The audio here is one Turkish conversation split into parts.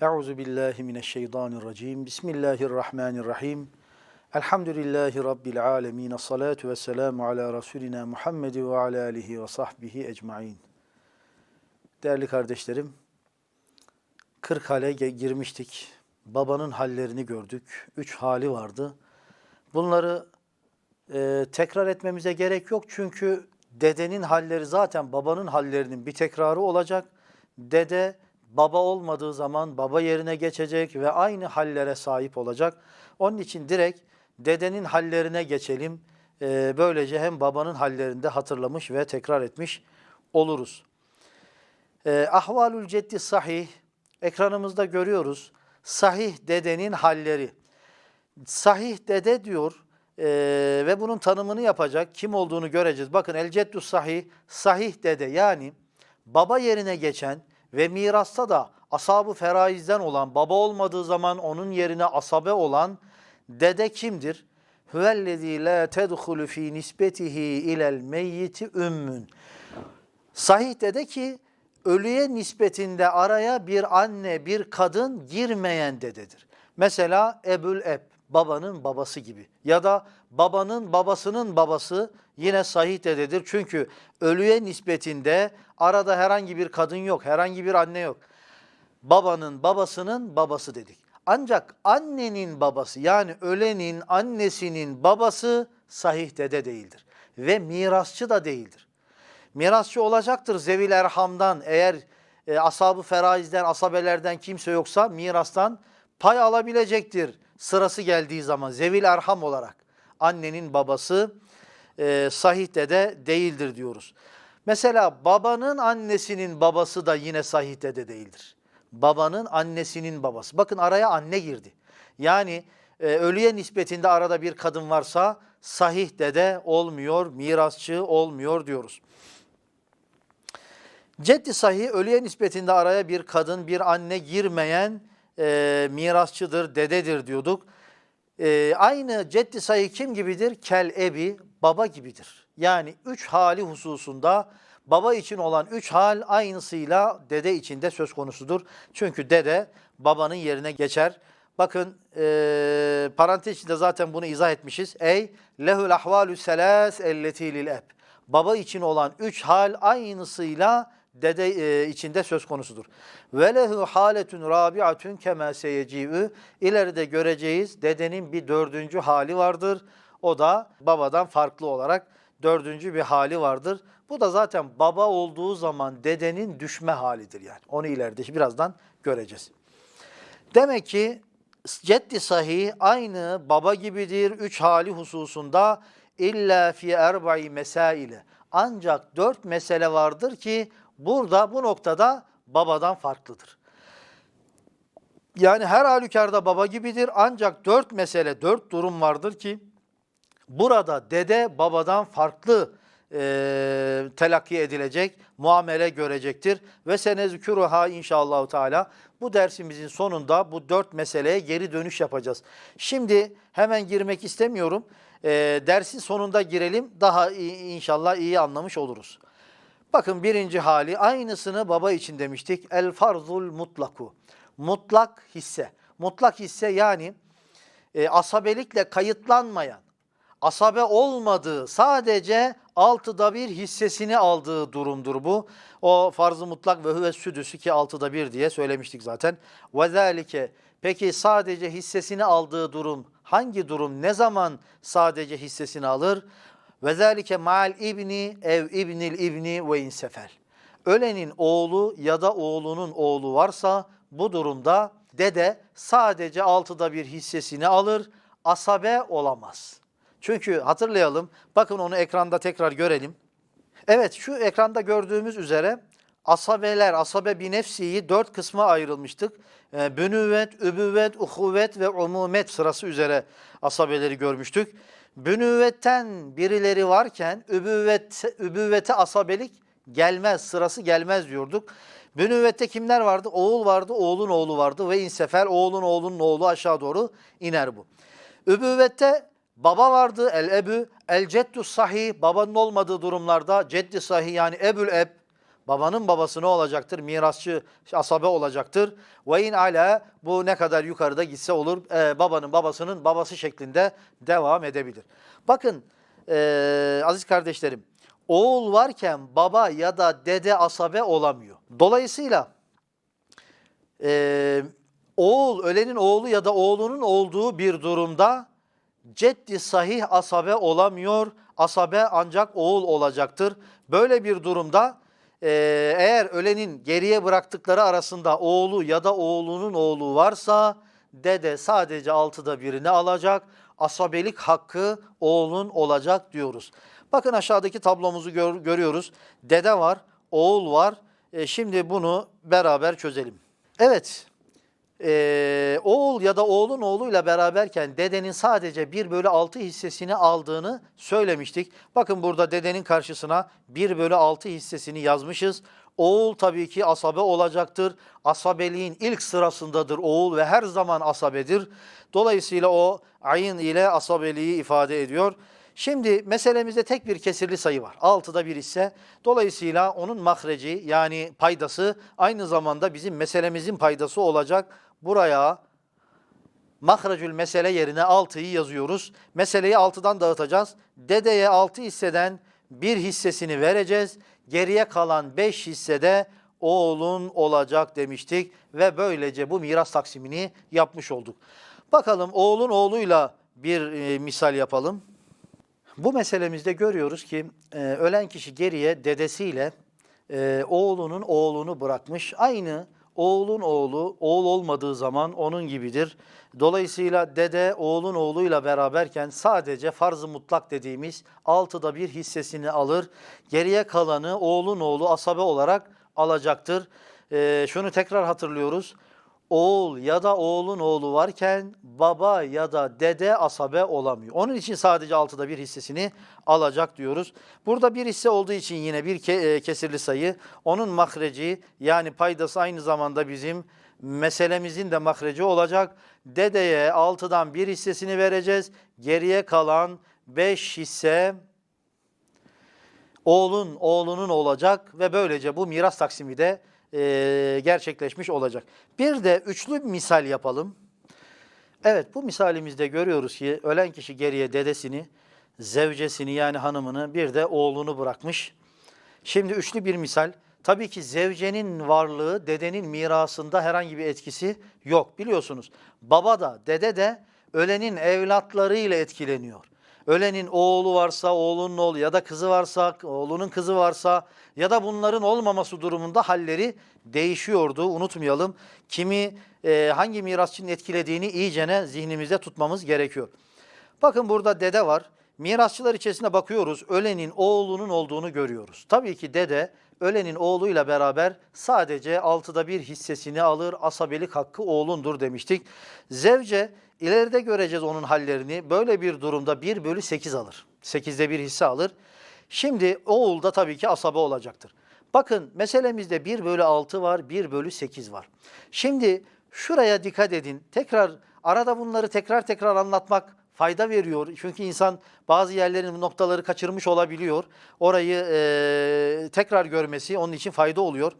Euzu billahi mineşşeytanirracim. Bismillahirrahmanirrahim. Elhamdülillahi rabbil alamin. Salatu vesselamu ala rasulina Muhammed ve ala alihi ve sahbihi ecmaîn. Değerli kardeşlerim, 40 hale ge- girmiştik. Babanın hallerini gördük. Üç hali vardı. Bunları e, tekrar etmemize gerek yok çünkü dedenin halleri zaten babanın hallerinin bir tekrarı olacak. Dede baba olmadığı zaman baba yerine geçecek ve aynı hallere sahip olacak. Onun için direkt dedenin hallerine geçelim. E, böylece hem babanın hallerini de hatırlamış ve tekrar etmiş oluruz. E, Ahvalül Ceddi Sahih ekranımızda görüyoruz. Sahih dedenin halleri. Sahih dede diyor e, ve bunun tanımını yapacak. Kim olduğunu göreceğiz. Bakın El Ceddu Sahih, sahih dede yani baba yerine geçen ve mirasta da asabı feraizden olan, baba olmadığı zaman onun yerine asabe olan dede kimdir? Huvellezî lâ tedhulu fî nisbetihi ilel meyyiti ümmün. Sahih dede ki ölüye nispetinde araya bir anne, bir kadın girmeyen dededir. Mesela Ebül Eb, babanın babası gibi. Ya da babanın babasının babası yine sahih dededir. Çünkü ölüye nispetinde arada herhangi bir kadın yok, herhangi bir anne yok. Babanın babasının babası dedik. Ancak annenin babası yani ölenin annesinin babası sahih dede değildir. Ve mirasçı da değildir. Mirasçı olacaktır zevil erhamdan eğer e, asabı feraizden, asabelerden kimse yoksa mirastan pay alabilecektir sırası geldiği zaman zevil erham olarak. Annenin babası e, sahih dede değildir diyoruz. Mesela babanın annesinin babası da yine sahih dede değildir. Babanın annesinin babası. Bakın araya anne girdi. Yani e, ölüye nispetinde arada bir kadın varsa sahih dede olmuyor, mirasçı olmuyor diyoruz. Ceddi sahih ölüye nispetinde araya bir kadın, bir anne girmeyen e, mirasçıdır, dededir diyorduk. E, aynı ceddi sahih kim gibidir? Kel ebi, baba gibidir. Yani üç hali hususunda baba için olan üç hal aynısıyla dede için de söz konusudur. Çünkü dede babanın yerine geçer. Bakın e, parantez içinde zaten bunu izah etmişiz. Ey lehul ahvalü selas elleti lil eb. Baba için olan üç hal aynısıyla dede e, içinde söz konusudur. Ve lehu haletun rabiatun kema seyeci'ü. İleride göreceğiz dedenin bir dördüncü hali vardır. O da babadan farklı olarak dördüncü bir hali vardır. Bu da zaten baba olduğu zaman dedenin düşme halidir yani. Onu ileride birazdan göreceğiz. Demek ki ceddi sahih aynı baba gibidir üç hali hususunda illa fi erba'i mesaile. Ancak dört mesele vardır ki burada bu noktada babadan farklıdır. Yani her halükarda baba gibidir ancak dört mesele, dört durum vardır ki burada dede babadan farklı e, telakki edilecek, muamele görecektir. Ve senezküruha inşallah teala bu dersimizin sonunda bu dört meseleye geri dönüş yapacağız. Şimdi hemen girmek istemiyorum. E, dersin sonunda girelim daha iyi, inşallah iyi anlamış oluruz. Bakın birinci hali aynısını baba için demiştik. El farzul mutlaku. Mutlak hisse. Mutlak hisse yani e, asabelikle kayıtlanmayan, asabe olmadığı sadece altıda bir hissesini aldığı durumdur bu. O farz-ı mutlak ve hüve südüsü ki altıda bir diye söylemiştik zaten. Ve zâlike peki sadece hissesini aldığı durum hangi durum ne zaman sadece hissesini alır? Ve zâlike ma'al ibni ev ibnil ibni ve insefel. Ölenin oğlu ya da oğlunun oğlu varsa bu durumda dede sadece altıda bir hissesini alır, asabe olamaz. Çünkü hatırlayalım, bakın onu ekranda tekrar görelim. Evet şu ekranda gördüğümüz üzere asabeler, asabe bir nefsiyi dört kısma ayrılmıştık. E, bünüvvet, übüvvet, uhuvvet ve umumet sırası üzere asabeleri görmüştük. Bünüvvetten birileri varken übüvvet, übüvvete asabelik gelmez, sırası gelmez diyorduk. Bünüvvette kimler vardı? Oğul vardı, oğlun oğlu vardı ve insefel oğlun oğlunun oğlu aşağı doğru iner bu. Übüvvette baba vardı, el ebü, el ceddu sahih, babanın olmadığı durumlarda ceddi sahih yani ebül eb, babanın babası ne olacaktır? Mirasçı asabe olacaktır. Ve in ala bu ne kadar yukarıda gitse olur e, babanın babasının babası şeklinde devam edebilir. Bakın e, aziz kardeşlerim oğul varken baba ya da dede asabe olamıyor. Dolayısıyla e, oğul ölenin oğlu ya da oğlunun olduğu bir durumda ceddi sahih asabe olamıyor. Asabe ancak oğul olacaktır. Böyle bir durumda e, eğer ölenin geriye bıraktıkları arasında oğlu ya da oğlunun oğlu varsa dede sadece altıda birini alacak. Asabelik hakkı oğlun olacak diyoruz. Bakın aşağıdaki tablomuzu gör- görüyoruz. Dede var, oğul var. E, şimdi bunu beraber çözelim. Evet, oğul ya da oğlun oğluyla beraberken dedenin sadece 1 bölü 6 hissesini aldığını söylemiştik. Bakın burada dedenin karşısına 1 bölü 6 hissesini yazmışız. Oğul tabii ki asabe olacaktır. Asabeliğin ilk sırasındadır oğul ve her zaman asabedir. Dolayısıyla o ayın ile asabeliği ifade ediyor. Şimdi meselemizde tek bir kesirli sayı var. 6'da bir ise dolayısıyla onun mahreci yani paydası aynı zamanda bizim meselemizin paydası olacak. Buraya mahrecül mesele yerine 6'yı yazıyoruz. Meseleyi 6'dan dağıtacağız. Dedeye 6 hisseden bir hissesini vereceğiz. Geriye kalan 5 hissede oğlun olacak demiştik ve böylece bu miras taksimini yapmış olduk. Bakalım oğlun oğluyla bir e, misal yapalım. Bu meselemizde görüyoruz ki e, ölen kişi geriye dedesiyle e, oğlunun oğlunu bırakmış. Aynı oğlun oğlu oğul olmadığı zaman onun gibidir. Dolayısıyla dede oğlun oğluyla beraberken sadece farz-ı mutlak dediğimiz altıda bir hissesini alır. Geriye kalanı oğlun oğlu asabe olarak alacaktır. E, şunu tekrar hatırlıyoruz oğul ya da oğlun oğlu varken baba ya da dede asabe olamıyor. Onun için sadece altıda bir hissesini alacak diyoruz. Burada bir hisse olduğu için yine bir e, kesirli sayı. Onun mahreci yani paydası aynı zamanda bizim meselemizin de mahreci olacak. Dedeye altıdan bir hissesini vereceğiz. Geriye kalan beş hisse oğlun oğlunun olacak ve böylece bu miras taksimi de e, gerçekleşmiş olacak. Bir de üçlü misal yapalım. Evet bu misalimizde görüyoruz ki ölen kişi geriye dedesini, zevcesini yani hanımını bir de oğlunu bırakmış. Şimdi üçlü bir misal. Tabii ki zevcenin varlığı dedenin mirasında herhangi bir etkisi yok biliyorsunuz. Baba da dede de ölenin evlatlarıyla etkileniyor. Ölenin oğlu varsa oğlunun oğlu ya da kızı varsa oğlunun kızı varsa ya da bunların olmaması durumunda halleri değişiyordu. Unutmayalım kimi e, hangi mirasçının etkilediğini iyicene zihnimizde tutmamız gerekiyor. Bakın burada dede var. Mirasçılar içerisine bakıyoruz. Ölenin oğlunun olduğunu görüyoruz. Tabii ki dede ölenin oğluyla beraber sadece altıda bir hissesini alır. Asabelik hakkı oğlundur demiştik. Zevce ileride göreceğiz onun hallerini. Böyle bir durumda 1 bölü 8 alır. 8'de bir hisse alır. Şimdi oğul da tabii ki asabe olacaktır. Bakın meselemizde 1 bölü 6 var, 1 bölü 8 var. Şimdi şuraya dikkat edin. Tekrar arada bunları tekrar tekrar anlatmak fayda veriyor. Çünkü insan bazı yerlerin noktaları kaçırmış olabiliyor. Orayı eee, tekrar görmesi onun için fayda oluyor.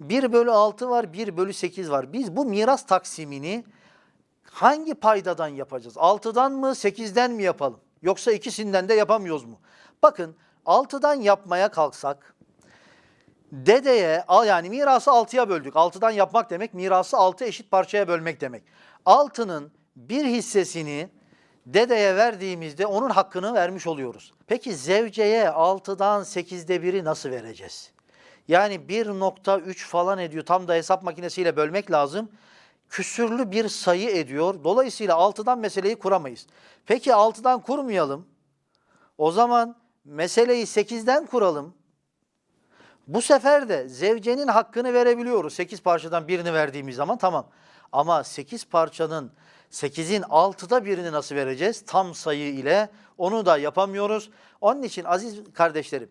1 bölü 6 var, 1 bölü 8 var. Biz bu miras taksimini hangi paydadan yapacağız? 6'dan mı 8'den mi yapalım? Yoksa ikisinden de yapamıyoruz mu? Bakın 6'dan yapmaya kalksak dedeye yani mirası 6'ya böldük. 6'dan yapmak demek mirası 6 eşit parçaya bölmek demek. 6'nın bir hissesini dedeye verdiğimizde onun hakkını vermiş oluyoruz. Peki zevceye 6'dan 8'de biri nasıl vereceğiz? Yani 1.3 falan ediyor. Tam da hesap makinesiyle bölmek lazım. Küsürlü bir sayı ediyor. Dolayısıyla 6'dan meseleyi kuramayız. Peki 6'dan kurmayalım. O zaman meseleyi 8'den kuralım. Bu sefer de zevcenin hakkını verebiliyoruz. 8 parçadan birini verdiğimiz zaman tamam. Ama 8 parçanın 8'in 6'da birini nasıl vereceğiz? Tam sayı ile onu da yapamıyoruz. Onun için aziz kardeşlerim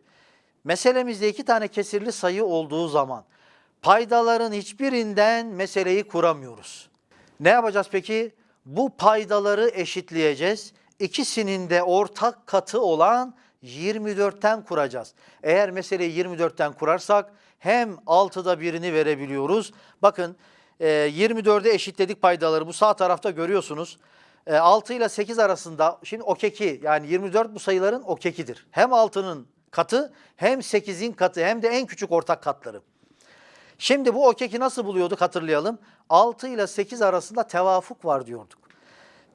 meselemizde iki tane kesirli sayı olduğu zaman paydaların hiçbirinden meseleyi kuramıyoruz. Ne yapacağız peki? Bu paydaları eşitleyeceğiz. İkisinin de ortak katı olan 24'ten kuracağız. Eğer meseleyi 24'ten kurarsak hem 6'da birini verebiliyoruz. Bakın e, 24'e eşitledik paydaları bu sağ tarafta görüyorsunuz. E, 6 ile 8 arasında şimdi okeki yani 24 bu sayıların okekidir. Hem 6'nın katı hem 8'in katı hem de en küçük ortak katları. Şimdi bu okeki nasıl buluyorduk hatırlayalım. 6 ile 8 arasında tevafuk var diyorduk.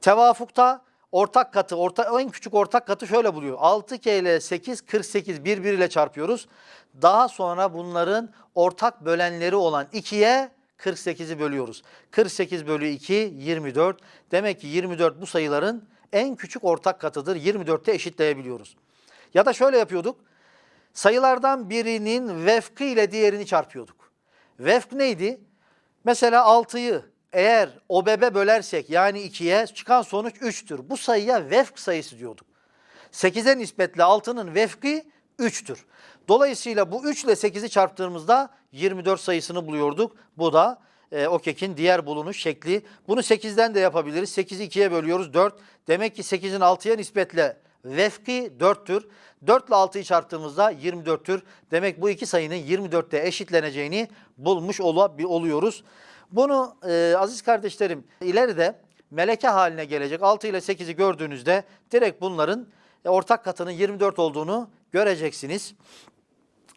Tevafukta ortak katı, orta, en küçük ortak katı şöyle buluyor. 6K ile 8, 48 birbiriyle çarpıyoruz. Daha sonra bunların ortak bölenleri olan 2'ye 48'i bölüyoruz. 48 bölü 2, 24. Demek ki 24 bu sayıların en küçük ortak katıdır. 24'te eşitleyebiliyoruz. Ya da şöyle yapıyorduk. Sayılardan birinin vefkı ile diğerini çarpıyorduk. Vefk neydi? Mesela 6'yı eğer OBB bölersek yani 2'ye çıkan sonuç 3'tür. Bu sayıya vefk sayısı diyorduk. 8'e nispetle 6'nın vefki 3'tür. Dolayısıyla bu 3 ile 8'i çarptığımızda 24 sayısını buluyorduk. Bu da e, o kekin diğer bulunuş şekli. Bunu 8'den de yapabiliriz. 8'i 2'ye bölüyoruz 4. Demek ki 8'in 6'ya nispetle vefki 4'tür. 4 ile 6'yı çarptığımızda 24'tür. Demek bu iki sayının 24'te eşitleneceğini bulmuş ol- oluyoruz. Bunu e, aziz kardeşlerim ileride meleke haline gelecek 6 ile 8'i gördüğünüzde direkt bunların e, ortak katının 24 olduğunu göreceksiniz.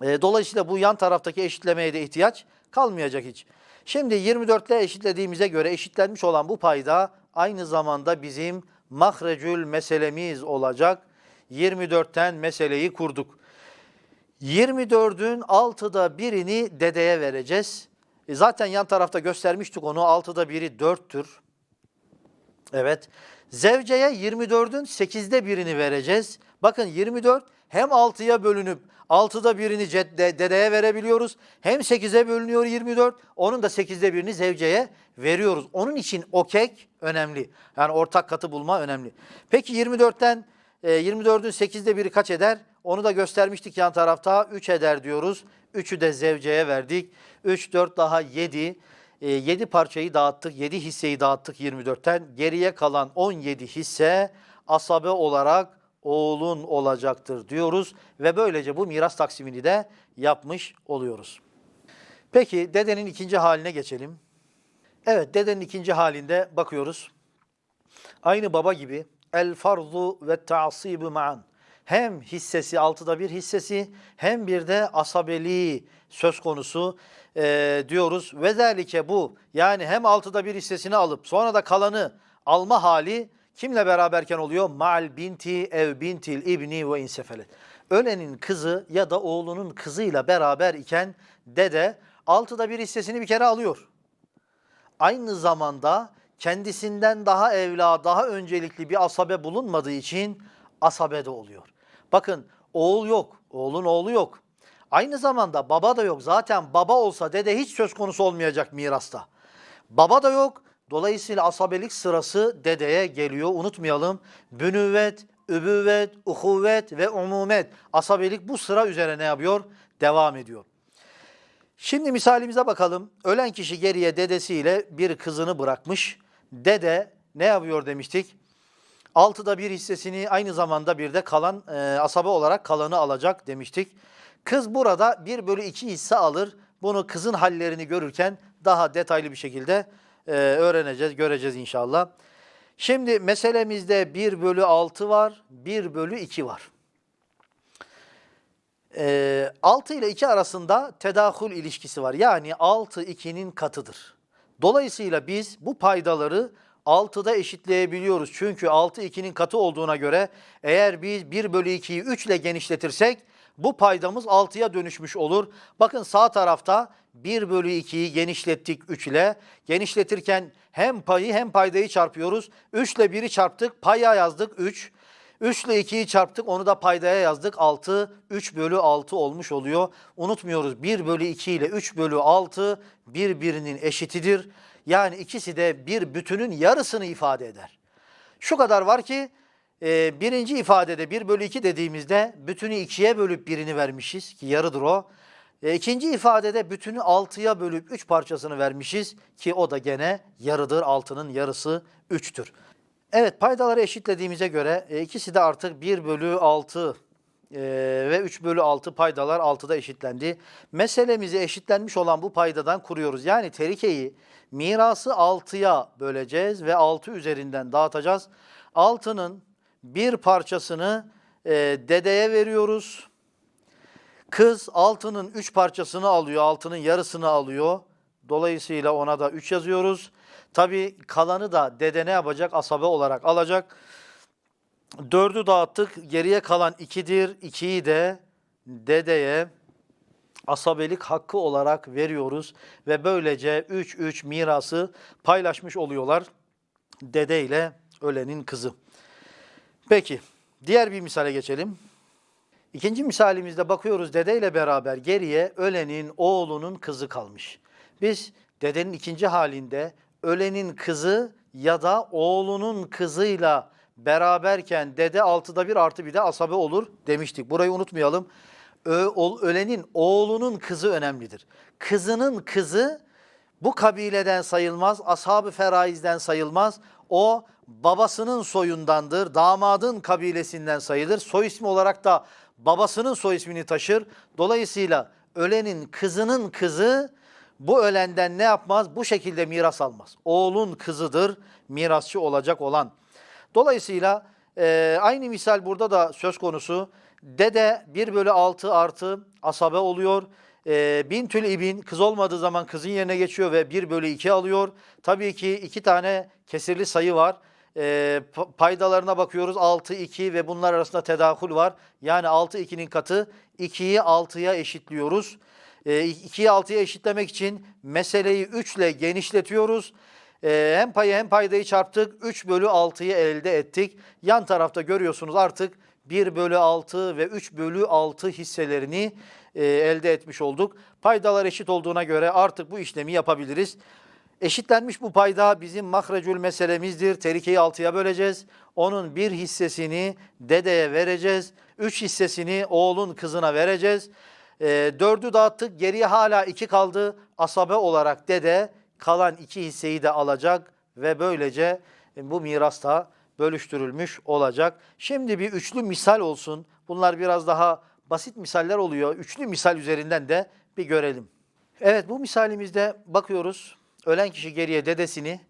E, dolayısıyla bu yan taraftaki eşitlemeye de ihtiyaç kalmayacak hiç. Şimdi 24 ile eşitlediğimize göre eşitlenmiş olan bu payda aynı zamanda bizim mahrecül meselemiz olacak. 24'ten meseleyi kurduk. 24'ün 6'da birini dedeye vereceğiz. E zaten yan tarafta göstermiştik onu 6'da biri 4'tür. Evet. Zevceye 24'ün 8'de birini vereceğiz. Bakın 24 hem 6'ya bölünüp 6'da birini cedde, dedeye verebiliyoruz. Hem 8'e bölünüyor 24. Onun da 8'de birini zevceye veriyoruz. Onun için o kek önemli. Yani ortak katı bulma önemli. Peki 24'ten e, 24'ün 8'de biri kaç eder? Onu da göstermiştik yan tarafta. 3 eder diyoruz. 3'ü de zevceye verdik. 3, 4 daha 7. 7 parçayı dağıttık, 7 hisseyi dağıttık 24'ten. Geriye kalan 17 hisse asabe olarak oğlun olacaktır diyoruz. Ve böylece bu miras taksimini de yapmış oluyoruz. Peki dedenin ikinci haline geçelim. Evet dedenin ikinci halinde bakıyoruz. Aynı baba gibi el farzu ve ta'sibu ma'an. Hem hissesi altıda bir hissesi hem bir de asabeliği söz konusu e, diyoruz. Ve zelike bu yani hem altıda bir hissesini alıp sonra da kalanı alma hali kimle beraberken oluyor? Ma'al binti ev bintil ibni ve insefelet. Ölenin kızı ya da oğlunun kızıyla beraber iken dede altıda bir hissesini bir kere alıyor aynı zamanda kendisinden daha evla, daha öncelikli bir asabe bulunmadığı için asabe de oluyor. Bakın oğul yok, oğlun oğlu yok. Aynı zamanda baba da yok. Zaten baba olsa dede hiç söz konusu olmayacak mirasta. Baba da yok. Dolayısıyla asabelik sırası dedeye geliyor. Unutmayalım. Bünüvvet, übüvvet, uhuvvet ve umumet. Asabelik bu sıra üzere ne yapıyor? Devam ediyor. Şimdi misalimize bakalım. Ölen kişi geriye dedesiyle bir kızını bırakmış. Dede ne yapıyor demiştik? Altıda bir hissesini aynı zamanda bir de kalan e, asabe olarak kalanı alacak demiştik. Kız burada bir bölü iki hisse alır. Bunu kızın hallerini görürken daha detaylı bir şekilde e, öğreneceğiz, göreceğiz inşallah. Şimdi meselemizde 1 bölü 6 var, 1 bölü 2 var. E, 6 ile 2 arasında tedahül ilişkisi var. Yani 6 2'nin katıdır. Dolayısıyla biz bu paydaları 6'da eşitleyebiliyoruz. Çünkü 6 2'nin katı olduğuna göre eğer biz 1 bölü 2'yi 3 ile genişletirsek bu paydamız 6'ya dönüşmüş olur. Bakın sağ tarafta 1 bölü 2'yi genişlettik 3 ile. Genişletirken hem payı hem paydayı çarpıyoruz. 3 ile 1'i çarptık paya yazdık 3. 3 ile 2'yi çarptık onu da paydaya yazdık 6. 3 bölü 6 olmuş oluyor. Unutmuyoruz 1 bölü 2 ile 3 bölü 6 birbirinin eşitidir. Yani ikisi de bir bütünün yarısını ifade eder. Şu kadar var ki e, birinci ifadede 1 bölü 2 dediğimizde bütünü 2'ye bölüp birini vermişiz ki yarıdır o. E, ikinci ifadede bütünü 6'ya bölüp 3 parçasını vermişiz ki o da gene yarıdır. 6'nın yarısı 3'tür. Evet paydaları eşitlediğimize göre e, ikisi de artık 1 bölü 6 Ee, ve 3 bölü 6 paydalar 6'da eşitlendi. Meselemizi eşitlenmiş olan bu paydadan kuruyoruz. Yani terikeyi mirası 6'ya böleceğiz ve 6 üzerinden dağıtacağız. 6'nın bir parçasını e, dedeye veriyoruz. Kız altının 3 parçasını alıyor, altının yarısını alıyor. Dolayısıyla ona da 3 yazıyoruz. Tabii kalanı da dede ne yapacak? Asabe olarak alacak. 4'ü dağıttık. Geriye kalan 2'dir. 2'yi de dedeye asabelik hakkı olarak veriyoruz. Ve böylece 3-3 mirası paylaşmış oluyorlar dede ile ölenin kızı. Peki diğer bir misale geçelim. İkinci misalimizde bakıyoruz dedeyle beraber geriye ölenin oğlunun kızı kalmış. Biz dedenin ikinci halinde ölenin kızı ya da oğlunun kızıyla beraberken dede altıda bir artı bir de asabe olur demiştik. Burayı unutmayalım. Ö, ol- ölenin oğlunun kızı önemlidir. Kızının kızı bu kabileden sayılmaz, ashab-ı feraizden sayılmaz. O babasının soyundandır, damadın kabilesinden sayılır. Soy ismi olarak da babasının soy ismini taşır. Dolayısıyla ölenin kızının kızı bu ölenden ne yapmaz? Bu şekilde miras almaz. Oğlun kızıdır mirasçı olacak olan. Dolayısıyla e, aynı misal burada da söz konusu. Dede 1 bölü 6 artı asabe oluyor. E, bintül ibin kız olmadığı zaman kızın yerine geçiyor ve 1 bölü 2 alıyor. Tabii ki iki tane kesirli sayı var. E, pa- paydalarına bakıyoruz 6, 2 ve bunlar arasında tedakül var. Yani 6, 2'nin katı 2'yi 6'ya eşitliyoruz. E, 2'yi 6'ya eşitlemek için meseleyi 3 ile genişletiyoruz. Ee, hem payı hem paydayı çarptık. 3 bölü 6'yı elde ettik. Yan tarafta görüyorsunuz artık 1 bölü 6 ve 3 bölü 6 hisselerini e, elde etmiş olduk. Paydalar eşit olduğuna göre artık bu işlemi yapabiliriz. Eşitlenmiş bu payda bizim mahrecül meselemizdir. Terikeyi 6'ya böleceğiz. Onun bir hissesini dedeye vereceğiz. 3 hissesini oğlun kızına vereceğiz. E, 4'ü dağıttık. Geriye hala 2 kaldı. Asabe olarak dede kalan iki hisseyi de alacak ve böylece bu miras da bölüştürülmüş olacak. Şimdi bir üçlü misal olsun. Bunlar biraz daha basit misaller oluyor. Üçlü misal üzerinden de bir görelim. Evet bu misalimizde bakıyoruz. Ölen kişi geriye dedesini,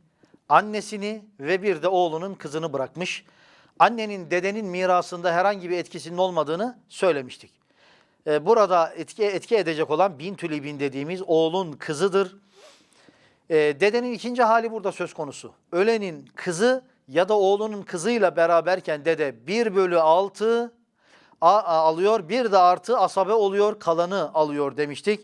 annesini ve bir de oğlunun kızını bırakmış. Annenin dedenin mirasında herhangi bir etkisinin olmadığını söylemiştik. Ee, Burada etki, etki edecek olan bin dediğimiz oğlun kızıdır. Ee, dedenin ikinci hali burada söz konusu. Ölenin kızı ya da oğlunun kızıyla beraberken dede 1 bölü 6 a- a- alıyor. Bir de artı asabe oluyor kalanı alıyor demiştik.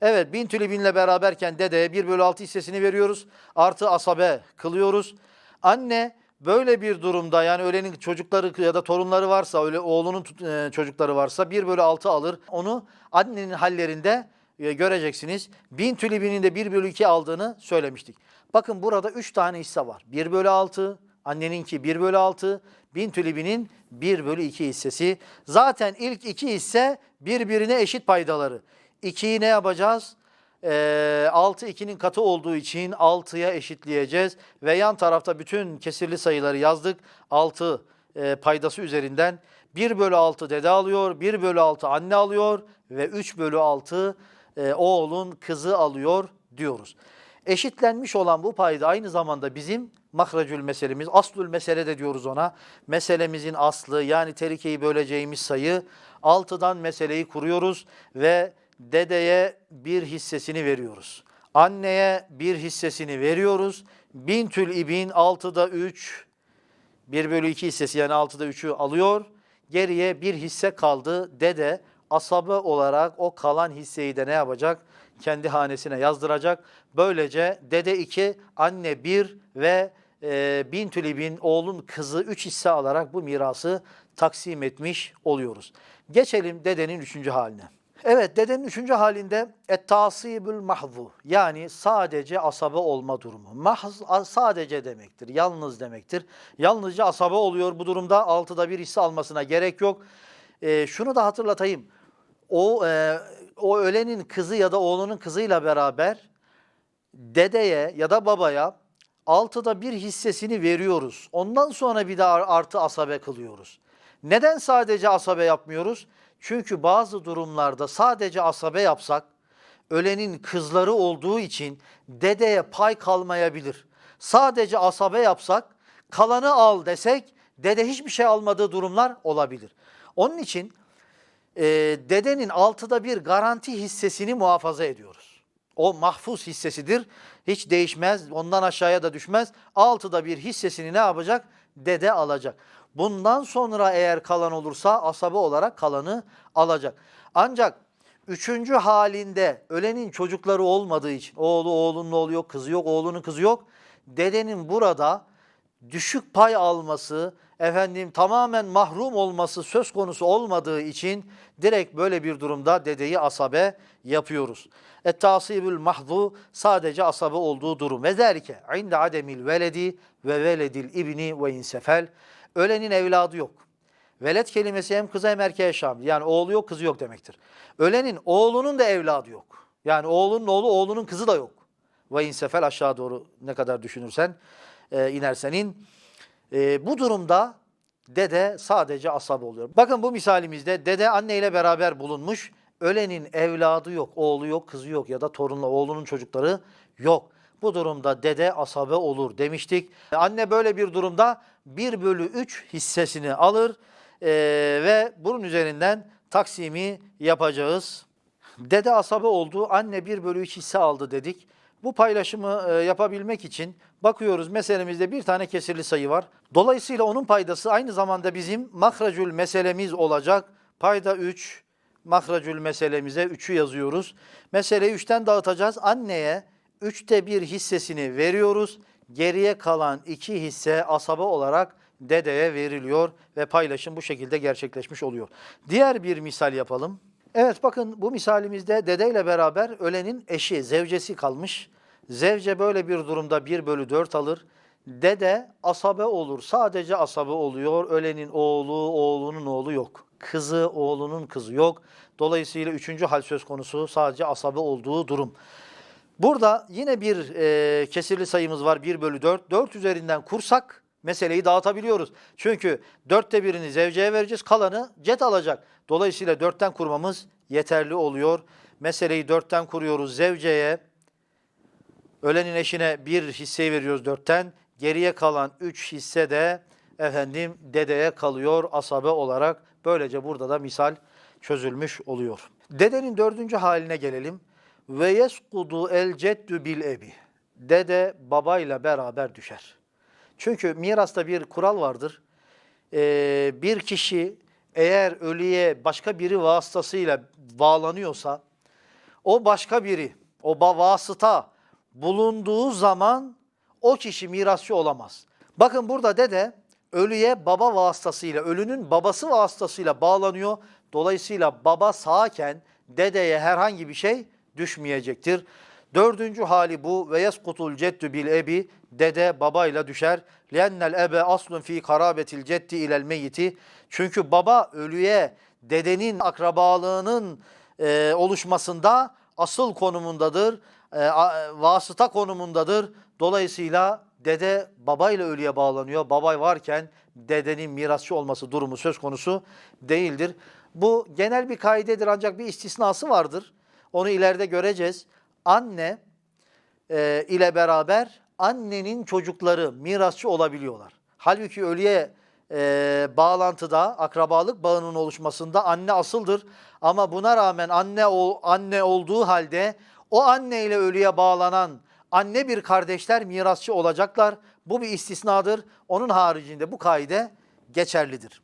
Evet bin tülibinle beraberken dedeye 1 bölü 6 hissesini veriyoruz. Artı asabe kılıyoruz. Anne böyle bir durumda yani ölenin çocukları ya da torunları varsa öyle oğlunun e, çocukları varsa 1 bölü 6 alır. Onu annenin hallerinde e, göreceksiniz. Bin tülibinin de 1 bölü 2 aldığını söylemiştik. Bakın burada 3 tane hisse var. 1 bölü 6, anneninki 1 bölü 6, bin tülibinin 1 bölü 2 hissesi. Zaten ilk iki hisse birbirine eşit paydaları. 2'yi ne yapacağız? Ee, 6 2'nin katı olduğu için 6'ya eşitleyeceğiz. Ve yan tarafta bütün kesirli sayıları yazdık. 6 e, paydası üzerinden 1 bölü 6 dede alıyor, 1 bölü 6 anne alıyor ve 3 bölü 6 e, oğlun kızı alıyor diyoruz. Eşitlenmiş olan bu payda aynı zamanda bizim mahrecül meselemiz, aslül mesele de diyoruz ona. Meselemizin aslı yani terikeyi böleceğimiz sayı 6'dan meseleyi kuruyoruz ve dedeye bir hissesini veriyoruz. Anneye bir hissesini veriyoruz. Bintül ibin 6'da 3, 1 bölü 2 hissesi yani 6'da 3'ü alıyor. Geriye bir hisse kaldı. Dede asabe olarak o kalan hisseyi de ne yapacak? Kendi hanesine yazdıracak. Böylece dede 2, anne 1 ve e, bintül bin oğlun kızı 3 hisse alarak bu mirası taksim etmiş oluyoruz. Geçelim dedenin üçüncü haline. Evet dedenin üçüncü halinde ettasibül mahvu yani sadece asabe olma durumu. Mahz sadece demektir, yalnız demektir. Yalnızca asabe oluyor bu durumda altıda bir hisse almasına gerek yok. Ee, şunu da hatırlatayım. O e, o ölenin kızı ya da oğlunun kızıyla beraber dedeye ya da babaya altıda bir hissesini veriyoruz. Ondan sonra bir ar- artı asabe kılıyoruz. Neden sadece asabe yapmıyoruz? Çünkü bazı durumlarda sadece asabe yapsak ölenin kızları olduğu için dedeye pay kalmayabilir. Sadece asabe yapsak kalanı al desek dede hiçbir şey almadığı durumlar olabilir. Onun için e, dedenin altıda bir garanti hissesini muhafaza ediyoruz. O mahfuz hissesidir. Hiç değişmez. Ondan aşağıya da düşmez. Altıda bir hissesini ne yapacak? Dede alacak. Bundan sonra eğer kalan olursa asabe olarak kalanı alacak. Ancak üçüncü halinde ölenin çocukları olmadığı için oğlu oğlunun oğlu yok, kızı yok, oğlunun kızı yok. Dedenin burada düşük pay alması, efendim tamamen mahrum olması söz konusu olmadığı için direkt böyle bir durumda dedeyi asabe yapıyoruz. Et-tasibül mahzu sadece asabe olduğu durum. Ve zerike inde ademil veledi ve veledil ibni ve insefel. Ölenin evladı yok. Velet kelimesi hem kıza hem erkeğe şamil. Yani oğlu yok, kızı yok demektir. Ölenin oğlunun da evladı yok. Yani oğlunun oğlu, oğlunun kızı da yok. Ve insefel aşağı doğru ne kadar düşünürsen e, inersen in. E, bu durumda dede sadece asab oluyor. Bakın bu misalimizde dede anneyle beraber bulunmuş. Ölenin evladı yok, oğlu yok, kızı yok ya da torunla oğlunun çocukları yok. Bu durumda dede asabe olur demiştik. Anne böyle bir durumda 1 bölü 3 hissesini alır e, ve bunun üzerinden taksimi yapacağız. Dede asabe oldu, anne 1 bölü 3 hisse aldı dedik. Bu paylaşımı e, yapabilmek için bakıyoruz meselemizde bir tane kesirli sayı var. Dolayısıyla onun paydası aynı zamanda bizim mahracül meselemiz olacak. Payda 3, mahracül meselemize 3'ü yazıyoruz. Meseleyi 3'ten dağıtacağız. Anneye 3'te 1 hissesini veriyoruz. Geriye kalan 2 hisse asaba olarak dedeye veriliyor ve paylaşım bu şekilde gerçekleşmiş oluyor. Diğer bir misal yapalım. Evet bakın bu misalimizde dedeyle beraber ölenin eşi, zevcesi kalmış. Zevce böyle bir durumda 1 bölü 4 alır. Dede asabe olur. Sadece asabe oluyor. Ölenin oğlu, oğlunun oğlu yok. Kızı, oğlunun kızı yok. Dolayısıyla üçüncü hal söz konusu sadece asabe olduğu durum. Burada yine bir e, kesirli sayımız var 1 bölü 4. 4 üzerinden kursak meseleyi dağıtabiliyoruz. Çünkü dörtte birini zevceye vereceğiz kalanı cet alacak. Dolayısıyla dörtten kurmamız yeterli oluyor. Meseleyi dörtten kuruyoruz zevceye. Ölenin eşine bir hisseyi veriyoruz dörtten. Geriye kalan üç hisse de efendim dedeye kalıyor asabe olarak. Böylece burada da misal çözülmüş oluyor. Dedenin dördüncü haline gelelim. Ve yeskudu el ceddü bil ebi. Dede babayla beraber düşer. Çünkü mirasta bir kural vardır. Ee, bir kişi eğer ölüye başka biri vasıtasıyla bağlanıyorsa o başka biri, o vasıta bulunduğu zaman o kişi mirasçı olamaz. Bakın burada dede ölüye baba vasıtasıyla, ölünün babası vasıtasıyla bağlanıyor. Dolayısıyla baba sağken dedeye herhangi bir şey düşmeyecektir. Dördüncü hali bu ve yeskutul ceddü bil ebi dede babayla düşer. Liennel ebe aslun fi karabetil ceddi ilel meyyiti. Çünkü baba ölüye dedenin akrabalığının e, oluşmasında asıl konumundadır. E, a- vasıta konumundadır. Dolayısıyla dede babayla ölüye bağlanıyor. Babay varken dedenin mirasçı olması durumu söz konusu değildir. Bu genel bir kaidedir ancak bir istisnası vardır. Onu ileride göreceğiz. Anne e, ile beraber annenin çocukları mirasçı olabiliyorlar. Halbuki ölüye e, bağlantıda, akrabalık bağının oluşmasında anne asıldır. Ama buna rağmen anne o anne olduğu halde o anne ile ölüye bağlanan anne bir kardeşler mirasçı olacaklar. Bu bir istisnadır. Onun haricinde bu kaide geçerlidir.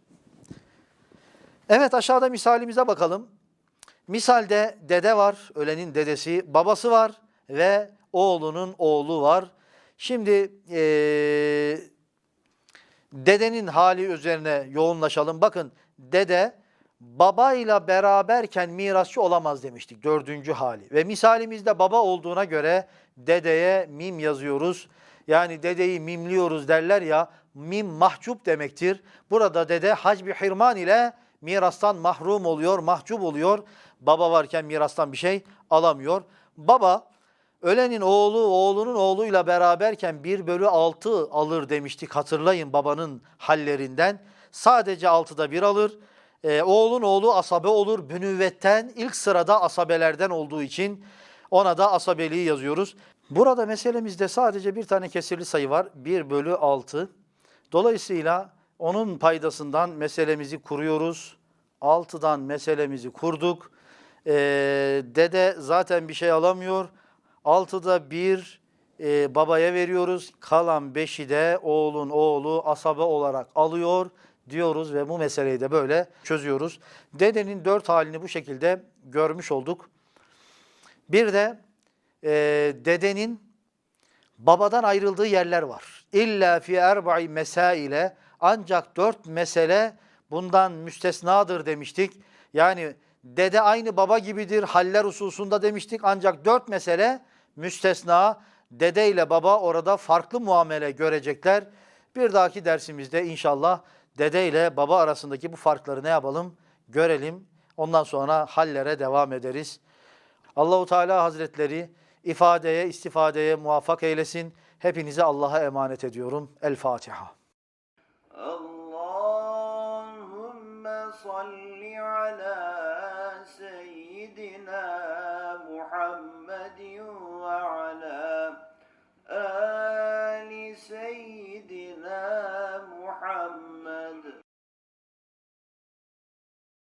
Evet aşağıda misalimize bakalım. Misalde dede var, ölenin dedesi, babası var ve oğlunun oğlu var. Şimdi eee, dedenin hali üzerine yoğunlaşalım. Bakın dede babayla beraberken mirasçı olamaz demiştik dördüncü hali. Ve misalimizde baba olduğuna göre dedeye mim yazıyoruz. Yani dedeyi mimliyoruz derler ya mim mahcup demektir. Burada dede hacbi hirman ile mirastan mahrum oluyor, mahcup oluyor. Baba varken mirastan bir şey alamıyor. Baba ölenin oğlu oğlunun oğluyla beraberken 1 bölü 6 alır demiştik hatırlayın babanın hallerinden. Sadece 6'da 1 alır. e, oğlun oğlu asabe olur. Bünüvvetten ilk sırada asabelerden olduğu için ona da asabeliği yazıyoruz. Burada meselemizde sadece bir tane kesirli sayı var. 1 bölü 6. Dolayısıyla onun paydasından meselemizi kuruyoruz. 6'dan meselemizi kurduk. Ee, dede zaten bir şey alamıyor. 6'da 1 e, babaya veriyoruz. Kalan 5'i de oğlun oğlu asabe olarak alıyor diyoruz ve bu meseleyi de böyle çözüyoruz. Dedenin 4 halini bu şekilde görmüş olduk. Bir de e, dedenin babadan ayrıldığı yerler var. İlla fi erba'i mesaile ancak dört mesele bundan müstesnadır demiştik. Yani dede aynı baba gibidir haller hususunda demiştik. Ancak dört mesele müstesna. Dede ile baba orada farklı muamele görecekler. Bir dahaki dersimizde inşallah dede ile baba arasındaki bu farkları ne yapalım? Görelim. Ondan sonra hallere devam ederiz. Allahu Teala Hazretleri ifadeye, istifadeye muvaffak eylesin. Hepinizi Allah'a emanet ediyorum. El Fatiha. Allahumme salli ala سيدنا محمد وعلى آله